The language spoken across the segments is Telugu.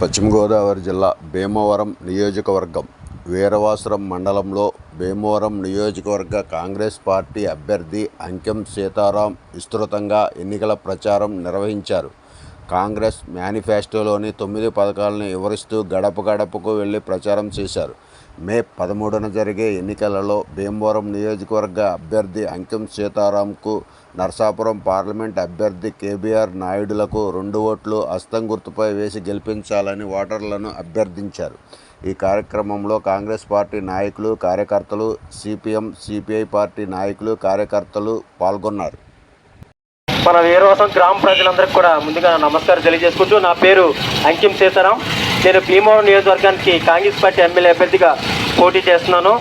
పశ్చిమ గోదావరి జిల్లా భీమవరం నియోజకవర్గం వీరవాసురం మండలంలో భీమవరం నియోజకవర్గ కాంగ్రెస్ పార్టీ అభ్యర్థి అంకెం సీతారాం విస్తృతంగా ఎన్నికల ప్రచారం నిర్వహించారు. కాంగ్రెస్ మేనిఫెస్టోలోని తొమ్మిది పథకాలను వివరిస్తూ గడప గడపకు వెళ్ళి ప్రచారం చేశారు. మే పదమూడున జరిగే ఎన్నికలలో భీమవరం నియోజకవర్గ అభ్యర్థి అంకెం సీతారాంకు నరసాపురం పార్లమెంట్ అభ్యర్థి కేబీఆర్ నాయుడులకు రెండు ఓట్లు హస్తం గుర్తుపై వేసి గెలిపించాలని ఓటర్లను అభ్యర్థించారు. ఈ కార్యక్రమంలో కాంగ్రెస్ పార్టీ నాయకులు కార్యకర్తలు సిపిఎం సిపిఐ పార్టీ నాయకులు కార్యకర్తలు పాల్గొన్నారు. మన వీరవాసం గ్రామ ప్రజలందరికీ కూడా ముందుగా నమస్కారం తెలియజేసుకుంటూ నా పేరు అంకిం సీతారాం నేను భీమవరం నియోజకవర్గానికి కాంగ్రెస్ పార్టీ ఎమ్మెల్యే అభ్యర్థిగా పోటీ చేస్తున్నాను.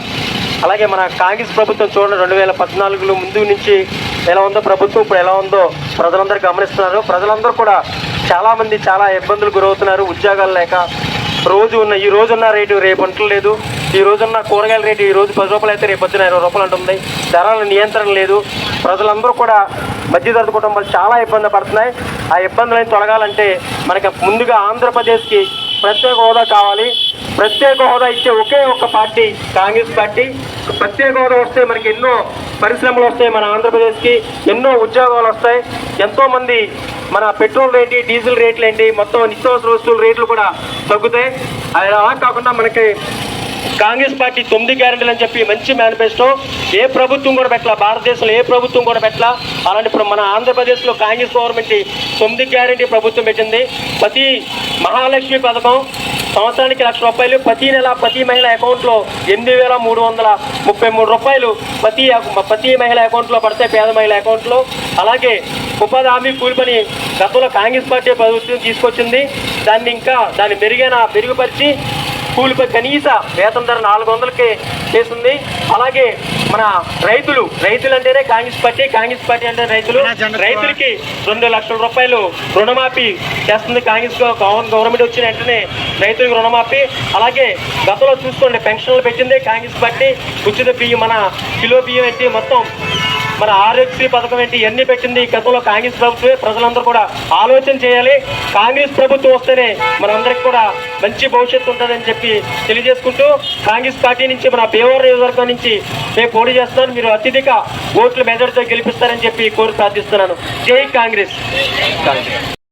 అలాగే మన కాంగ్రెస్ ప్రభుత్వం చూడండి రెండు వేల పద్నాలుగులో ముందు నుంచి ఎలా ఉందో ప్రభుత్వం ఇప్పుడు ఎలా ఉందో ప్రజలందరూ గమనిస్తున్నారు. ప్రజలందరూ కూడా చాలామంది చాలా ఇబ్బందులు గురవుతున్నారు. ఉద్యోగాలు లేక రోజు ఉన్న ఈ రోజున్న రేటు రేపు ఉండలేదు ఈ రోజున్న కూరగాయల రేటు ఈ రోజు పది రూపాయలు అయితే రేపు పొద్దున ఇరవై రూపాయలు ఉంటుంది ధరల నియంత్రణ లేదు. ప్రజలందరూ కూడా మధ్యతరగతి కుటుంబాలు చాలా ఇబ్బంది పడుతున్నాయి. ఆ ఇబ్బందులను తొలగాలంటే మనకి ముందుగా ఆంధ్రప్రదేశ్కి ప్రత్యేక హోదా కావాలి. ప్రత్యేక హోదా ఇచ్చే ఒకే ఒక్క పార్టీ కాంగ్రెస్ పార్టీ. ప్రత్యేక హోదా వస్తే మనకి ఎన్నో పరిశ్రమలు వస్తాయి మన ఆంధ్రప్రదేశ్కి ఎన్నో ఉద్యోగాలు వస్తాయి. ఎంతోమంది మన పెట్రోల్ రేటు డీజిల్ రేట్లు ఏంటి మొత్తం నిత్యావసర వస్తువుల రేట్లు కూడా తగ్గుతాయి. అలా కాకుండా మనకి కాంగ్రెస్ పార్టీ తొమ్మిది గ్యారెంటీలు అని చెప్పి మంచి మేనిఫెస్టో. ఏ ప్రభుత్వం కూడా పెట్టలా భారతదేశంలో ఏ ప్రభుత్వం కూడా పెట్టలా. అలాంటి ఇప్పుడు మన ఆంధ్రప్రదేశ్లో కాంగ్రెస్ గవర్నమెంట్ తొమ్మిది గ్యారెంటీ ప్రభుత్వం పెట్టింది. ప్రతి మహాలక్ష్మి పథకం సంవత్సరానికి లక్ష రూపాయలు ప్రతి నెల ప్రతి మహిళ అకౌంట్లో ఎనిమిది వేల మూడు వందల ముప్పై మూడు రూపాయలు ప్రతి ప్రతి మహిళ అకౌంట్లో పడతాయి పేద మహిళ అకౌంట్లో. అలాగే ఉపాధి హామీ కూలి పని గతంలో కాంగ్రెస్ పార్టీ ప్రభుత్వం తీసుకొచ్చింది. దాన్ని ఇంకా దాన్ని మెరుగైన మెరుగుపరిచి కూలిపై కనీస వేతన ధర నాలుగు వందలకి చేస్తుంది. అలాగే మన రైతులు రైతులు అంటేనే కాంగ్రెస్ పార్టీ కాంగ్రెస్ పార్టీ అంటే రైతులు. రైతులకి రెండు లక్షల రూపాయలు రుణమాఫీ చేస్తుంది. కాంగ్రెస్ గవ- గవర్నమెంట్ వచ్చిన వెంటనే రైతులకు రుణమాఫీ. అలాగే గతంలో చూసుకోండి పెన్షన్లు పెట్టింది కాంగ్రెస్ పార్టీ. ఉచిత బియ్యం మన కిలో బియ్యం ఏంటి? మొత్తం మన ఆరోగ్యశ్రీ పథకం ఏంటి? ఎన్ని పెట్టింది? గతంలో కాంగ్రెస్ ప్రభుత్వమే ప్రజలందరూ కూడా ఆలోచన చేయాలి. కాంగ్రెస్ ప్రభుత్వం వస్తేనే మనందరికి కూడా మంచి భవిష్యత్తు ఉంటుందని చెప్పి తెలియజేసుకుంటూ కాంగ్రెస్ పార్టీ నుంచి మన భీమవరం నియోజకవర్గం నుంచి నేను పోటీ చేస్తున్నాను. మీరు అత్యధిక ఓట్ల మెజార్టీతో గెలిపిస్తారని చెప్పి కోరి ప్రార్థిస్తున్నాను. జై కాంగ్రెస్ కాంగ్రెస్.